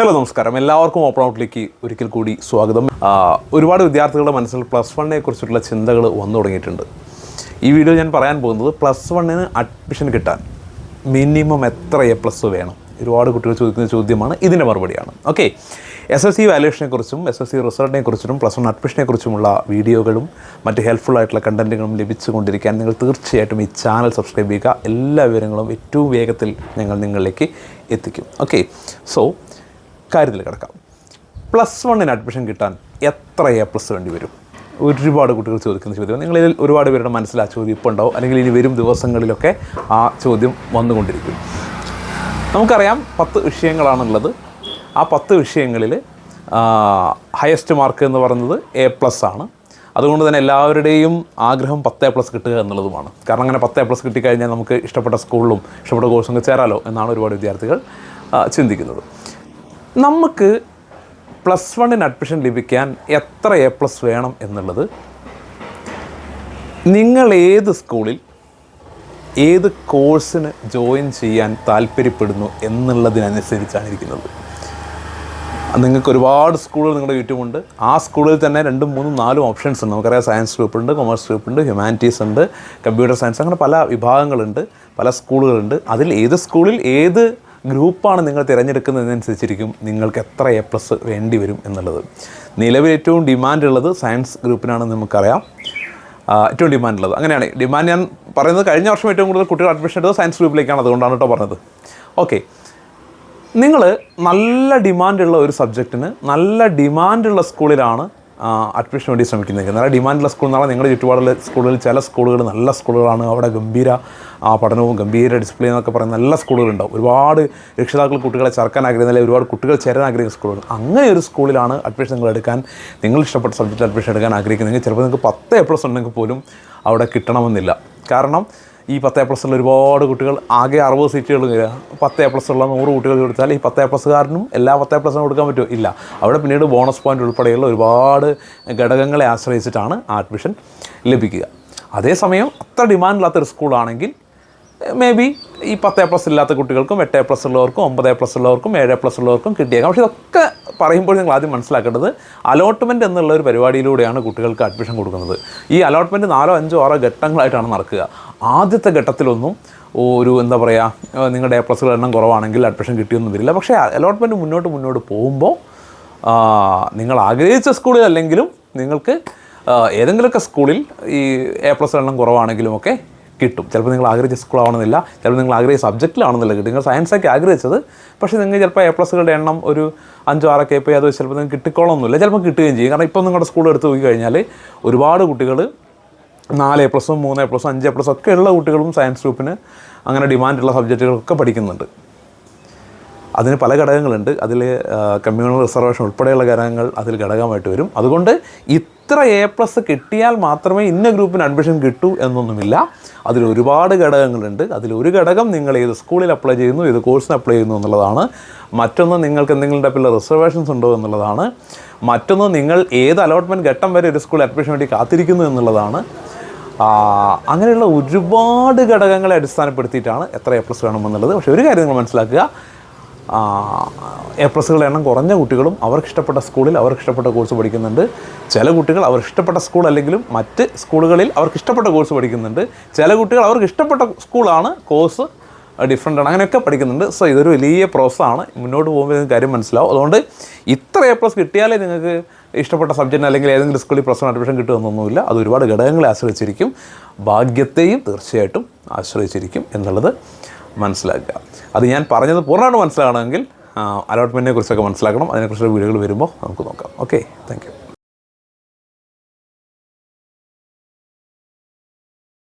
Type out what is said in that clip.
Hello നമസ്കാരം. എല്ലാവർക്കും open ഔട്ടിലേക്ക് ഒരിക്കൽ കൂടി സ്വാഗതം. ഒരുപാട് വിദ്യാർത്ഥികളുടെ മനസ്സിൽ പ്ലസ് വണ്ണിനെ കുറിച്ചിട്ടുള്ള ചിന്തകൾ വന്നു തുടങ്ങിയിട്ടുണ്ട്. ഈ വീഡിയോ ഞാൻ പറയാൻ പോകുന്നത് പ്ലസ് വണ്ണിന് അഡ്മിഷൻ കിട്ടാൻ മിനിമം എത്ര എ പ്ലസ് വേണം? ഒരുപാട് കുട്ടികൾ ചോദിക്കുന്ന ചോദ്യമാണ്. ഇതിന്റെ മറുപടിയാണ്. ഓക്കെ എസ് എസ് സി വാലുവേഷനെ കുറിച്ചും എസ് എസ് സി റിസൾട്ടിനെ കുറിച്ചും പ്ലസ് വൺ അഡ്മിഷനെ കുറിച്ചുമുള്ള വീഡിയോകളും മറ്റ് ഹെൽപ്ഫുൾ ആയിട്ടുള്ള കണ്ടന്റുകളും ലഭിച്ചുകൊണ്ടിരിക്കാൻ നിങ്ങൾ തീർച്ചയായിട്ടും ഈ ചാനൽ സബ്സ്ക്രൈബ് ചെയ്യുക. എല്ലാ വിവരങ്ങളും ഏറ്റവും വേഗത്തിൽ ഞങ്ങൾ നിങ്ങളിലേക്ക് എത്തിക്കും. ഓക്കെ സോ കാര്യത്തിൽ കിടക്കാം. പ്ലസ് വണ്ണിന് അഡ്മിഷൻ കിട്ടാൻ എത്ര എ പ്ലസ് വേണ്ടി വരും? ഒരുപാട് കുട്ടികൾ ചോദിക്കുന്ന ചോദ്യം. നിങ്ങളിൽ ഒരുപാട് പേരുടെ മനസ്സിൽ ആ ചോദ്യം ഇപ്പോൾ ഉണ്ടാവും. അല്ലെങ്കിൽ ഇനി വരും ദിവസങ്ങളിലൊക്കെ ആ ചോദ്യം വന്നുകൊണ്ടിരിക്കും. നമുക്കറിയാം പത്ത് വിഷയങ്ങളാണുള്ളത്. ആ പത്ത് വിഷയങ്ങളിൽ ഹയസ്റ്റ് മാർക്ക് എന്ന് പറയുന്നത് എ പ്ലസ് ആണ്. അതുകൊണ്ട് തന്നെ എല്ലാവരുടെയും ആഗ്രഹം പത്ത് എ പ്ലസ് കിട്ടുക എന്നുള്ളതുമാണ്. കാരണം അങ്ങനെ പത്ത് എ പ്ലസ് കിട്ടിക്കഴിഞ്ഞാൽ നമുക്ക് ഇഷ്ടപ്പെട്ട സ്കൂളിലും ഇഷ്ടപ്പെട്ട കോഴ്സും ചേരാലോ എന്നാണ് ഒരുപാട് വിദ്യാർത്ഥികൾ ചിന്തിക്കുന്നത്. നമുക്ക് പ്ലസ് വണ്ണിന് അഡ്മിഷൻ ലഭിക്കാൻ എത്ര എ പ്ലസ് വേണം എന്നുള്ളത് നിങ്ങൾ ഏത് സ്കൂളിൽ ഏത് കോഴ്സിന് ജോയിൻ ചെയ്യാൻ താല്പര്യപ്പെടുന്നു എന്നുള്ളതിനനുസരിച്ചാണ് ഇരിക്കുന്നത്. നിങ്ങൾക്ക് ഒരുപാട് സ്കൂളുകൾ നിങ്ങളുടെ ചുറ്റുമുണ്ട് ആ സ്കൂളിൽ തന്നെ രണ്ടും മൂന്നും നാലും ഓപ്ഷൻസ് ഉണ്ട്. നമുക്കറിയാം സയൻസ് ഗ്രൂപ്പ് ഉണ്ട് കൊമേഴ്സ് ഗ്രൂപ്പ് ഉണ്ട് ഹ്യൂമാനിറ്റീസ് ഉണ്ട് കമ്പ്യൂട്ടർ സയൻസ് അങ്ങനെ പല വിഭാഗങ്ങളുണ്ട് പല സ്കൂളുകളുണ്ട് അതിൽ ഏത് സ്കൂളിൽ ഏത് ഗ്രൂപ്പാണ് നിങ്ങൾ തിരഞ്ഞെടുക്കുന്നതിനനുസരിച്ചിരിക്കും നിങ്ങൾക്ക് എത്ര എ പ്ലസ് വേണ്ടി വരും എന്നുള്ളത്. നിലവിൽ ഏറ്റവും ഡിമാൻഡ് ഉള്ളത് സയൻസ് ഗ്രൂപ്പിനാണെന്ന് നമുക്കറിയാം. ഏറ്റവും ഡിമാൻഡ് ഉള്ളത്. അങ്ങനെയാണ്. ഡിമാൻഡ് ഞാൻ പറയുന്നത് കഴിഞ്ഞ വർഷം ഏറ്റവും കൂടുതൽ കുട്ടികൾ അഡ്മിഷൻ എടുത്തത് സയൻസ് ഗ്രൂപ്പിലേക്കാണ് അതുകൊണ്ടാണ് കേട്ടോ പറഞ്ഞത്. ഓക്കെ നിങ്ങൾ നല്ല ഡിമാൻഡുള്ള ഒരു സബ്ജക്റ്റിന് നല്ല ഡിമാൻഡുള്ള സ്കൂളിലാണ് അഡ്മിഷൻ വേണ്ടി ശ്രമിക്കുന്നത്. നല്ല ഡിമാൻഡുള്ള സ്കൂൾ എന്നാണ് നിങ്ങളുടെ ചുറ്റുപാടുള്ള സ്കൂളുകളിൽ ചില സ്കൂളുകൾ നല്ല സ്കൂളുകളാണ് അവിടെ ഗംഭീര പഠനവും ഗംഭീര ഡിസിപ്ലിൻ എന്നൊക്കെ പറയുന്ന നല്ല സ്കൂളുകളുണ്ടാവും ഒരുപാട് രക്ഷിതാക്കൾ കുട്ടികളെ ചേർക്കാൻ ആഗ്രഹിക്കുന്ന ഒരുപാട് കുട്ടികൾ ചേരാൻ ആഗ്രഹിക്കുന്ന സ്കൂളുകൾ അങ്ങനെ ഒരു സ്കൂളിലാണ് അഡ്മിഷൻ നിങ്ങൾ എടുക്കാൻ നിങ്ങൾ ഇഷ്ടപ്പെട്ട സബ്ജക്റ്റ് അഡ്മിഷൻ എടുക്കാൻ ആഗ്രഹിക്കുന്നെങ്കിൽ ചിലപ്പോൾ നിങ്ങൾക്ക് പത്ത് എ പ്ലസ് ഉണ്ടെങ്കിൽ പോലും അവിടെ കിട്ടണമെന്നില്ല. കാരണം ഈ പത്ത് എ പ്ലസ് ഉള്ള ഒരുപാട് കുട്ടികൾ ആകെ അറുപത് സീറ്റുകൾ പത്ത് എ പ്ലസ് ഉള്ള നൂറ് കുട്ടികൾ കൊടുത്താൽ ഈ പത്ത് എ പ്ലസ്സുകാരനും എല്ലാ പത്ത് എ പ്ലസിനും കൊടുക്കാൻ പറ്റുമോ? ഇല്ല. അവിടെ പിന്നീട് ബോണസ് പോയിന്റ് ഉൾപ്പെടെയുള്ള ഒരുപാട് ഘടകങ്ങളെ ആശ്രയിച്ചിട്ടാണ് അഡ്മിഷൻ ലഭിക്കുക. അതേസമയം അത്ര ഡിമാൻഡില്ലാത്തൊരു സ്കൂളാണെങ്കിൽ മേ ബി ഈ പത്ത് എ പ്ലസ് ഇല്ലാത്ത കുട്ടികൾക്കും എട്ട് എ പ്ലസ് ഉള്ളവർക്കും ഒമ്പത് എ പ്ലസ് ഉള്ളവർക്കും ഏഴ് എ പ്ലസ് ഉള്ളവർക്കും കിട്ടിയേക്കാം. പക്ഷേ ഇതൊക്കെ പറയുമ്പോൾ നിങ്ങൾ ആദ്യം മനസ്സിലാക്കേണ്ടത് അലോട്ട്മെന്റ് എന്നുള്ള ഒരു പരിപാടിയിലൂടെയാണ് കുട്ടികൾക്ക് അഡ്മിഷൻ കൊടുക്കുന്നത്. ഈ അലോട്ട്മെന്റ് നാലോ അഞ്ചോ ആറോ ഘട്ടങ്ങളായിട്ടാണ് നടക്കുക. ആദ്യത്തെ ഘട്ടത്തിലൊന്നും ഒരു എന്താ പറയുക നിങ്ങളുടെ എ പ്ലസുകൾ എണ്ണം കുറവാണെങ്കിൽ അഡ്മിഷൻ കിട്ടിയൊന്നും വരില്ല. പക്ഷേ അലോട്ട്മെന്റ് മുന്നോട്ട് മുന്നോട്ട് പോകുമ്പോൾ നിങ്ങൾ ആഗ്രഹിച്ച സ്കൂളിൽ അല്ലെങ്കിലും നിങ്ങൾക്ക് ഏതെങ്കിലുമൊക്കെ സ്കൂളിൽ ഈ എ പ്ലസ് എണ്ണം കുറവാണെങ്കിലും ഒക്കെ കിട്ടും. ചിലപ്പോൾ നിങ്ങൾ ആഗ്രഹിച്ച സ്കൂളാവണമെന്നില്ല ചിലപ്പോൾ നിങ്ങൾ ആഗ്രഹിച്ച സബ്ജക്റ്റിലാണെന്നില്ല കിട്ടും. നിങ്ങൾ സയൻസൊക്കെ ആഗ്രഹിച്ചത് പക്ഷേ നിങ്ങൾ ചിലപ്പോൾ എ പ്ലസുകളുടെ എണ്ണം ഒരു അഞ്ചോ ആറൊക്കെ പോയി അത് ചിലപ്പോൾ നിങ്ങൾക്ക് കിട്ടിക്കോളൊന്നുമില്ല ചിലപ്പോൾ കിട്ടുകയും ചെയ്യും. കാരണം ഇപ്പോൾ നിങ്ങളുടെ സ്കൂൾ എടുത്ത് പോയി കഴിഞ്ഞാൽ ഒരുപാട് കുട്ടികൾ നാല് എ പ്ലസും മൂന്ന് എ പ്ലസും അഞ്ച് എ പ്ലസും ഒക്കെ ഉള്ള കുട്ടികളും സയൻസ് ഗ്രൂപ്പിന് അങ്ങനെ ഡിമാൻഡുള്ള സബ്ജക്റ്റുകളൊക്കെ പഠിക്കുന്നുണ്ട്. അതിന് പല ഘടകങ്ങളുണ്ട്. അതിൽ കമ്മ്യൂണൽ റിസർവേഷൻ ഉൾപ്പെടെയുള്ള ഘടകങ്ങൾ അതിൽ ഘടകമായിട്ട് വരും. അതുകൊണ്ട് ഇത്ര എ പ്ലസ് കിട്ടിയാൽ മാത്രമേ ഇന്ന ഗ്രൂപ്പിന് അഡ്മിഷൻ കിട്ടൂ എന്നൊന്നുമില്ല. അതിൽ ഒരുപാട് ഘടകങ്ങളുണ്ട്. അതിൽ ഒരു ഘടകം നിങ്ങൾ ഏത് സ്കൂളിൽ അപ്ലൈ ചെയ്യുന്നു ഏത് കോഴ്സിന് അപ്ലൈ ചെയ്യുന്നു എന്നുള്ളതാണ്. മറ്റൊന്ന് നിങ്ങൾക്ക് എന്തെങ്കിലും ടൈപ്പിൽ റിസർവേഷൻസ് ഉണ്ടോ എന്നുള്ളതാണ്. മറ്റൊന്ന് നിങ്ങൾ ഏത് അലോട്ട്മെന്റ് ഘട്ടം വരെ ഒരു സ്കൂളിൽ അഡ്മിഷൻ വേണ്ടി കാത്തിരിക്കുന്നു എന്നുള്ളതാണ്. അങ്ങനെയുള്ള ഒരുപാട് ഘടകങ്ങളെ അടിസ്ഥാനപ്പെടുത്തിയിട്ടാണ് എത്ര എ പ്ലസ് വേണമെന്നുള്ളത്. പക്ഷേ ഒരു കാര്യം നിങ്ങൾ മനസ്സിലാക്കുക. എ പ്ലസുകളുടെ എണ്ണം കുറഞ്ഞ കുട്ടികളും അവർക്ക് ഇഷ്ടപ്പെട്ട സ്കൂളിൽ അവർക്ക് ഇഷ്ടപ്പെട്ട കോഴ്സ് പഠിക്കുന്നുണ്ട്. ചില കുട്ടികൾ അവർ ഇഷ്ടപ്പെട്ട സ്കൂൾ അല്ലെങ്കിലും മറ്റ് സ്കൂളുകളിൽ അവർക്ക് ഇഷ്ടപ്പെട്ട കോഴ്സ് പഠിക്കുന്നുണ്ട്. ചില കുട്ടികൾ അവർക്ക് ഇഷ്ടപ്പെട്ട സ്കൂളാണ് കോഴ്സ് ഡിഫറെന്റ് ആണ്. അങ്ങനെയൊക്കെ പഠിക്കുന്നുണ്ട്. സോ ഇതൊരു വലിയ പ്രോസസ്സാണ് മുന്നോട്ട് പോകുമ്പോൾ നിങ്ങൾക്ക് കാര്യം മനസ്സിലാവും. അതുകൊണ്ട് ഇത്ര എ പ്ലസ് കിട്ടിയാലേ നിങ്ങൾക്ക് ഇഷ്ടപ്പെട്ട സബ്ജക്റ്റിന് അല്ലെങ്കിൽ ഏതെങ്കിലും സ്കൂളിൽ പ്ലസ് വൺ അഡ്മിഷൻ കിട്ടുമെന്നൊന്നുമില്ല. അത് ഒരുപാട് ഘടകങ്ങളെ ആശ്രയിച്ചിരിക്കും. ഭാഗ്യത്തെയും തീർച്ചയായിട്ടും ആശ്രയിച്ചിരിക്കും എന്നുള്ളത്. മനസ്സിലാക്കുക. അത് ഞാൻ പറഞ്ഞത് പൂർണമായിട്ട് മനസ്സിലാകണമെങ്കിൽ അലോട്ട്മെന്റിനെ കുറിച്ചൊക്കെ മനസ്സിലാക്കണം. അതിനെക്കുറിച്ചുള്ള വീഡിയോകൾ വരുമ്പോൾ നമുക്ക് നോക്കാം. Okay thank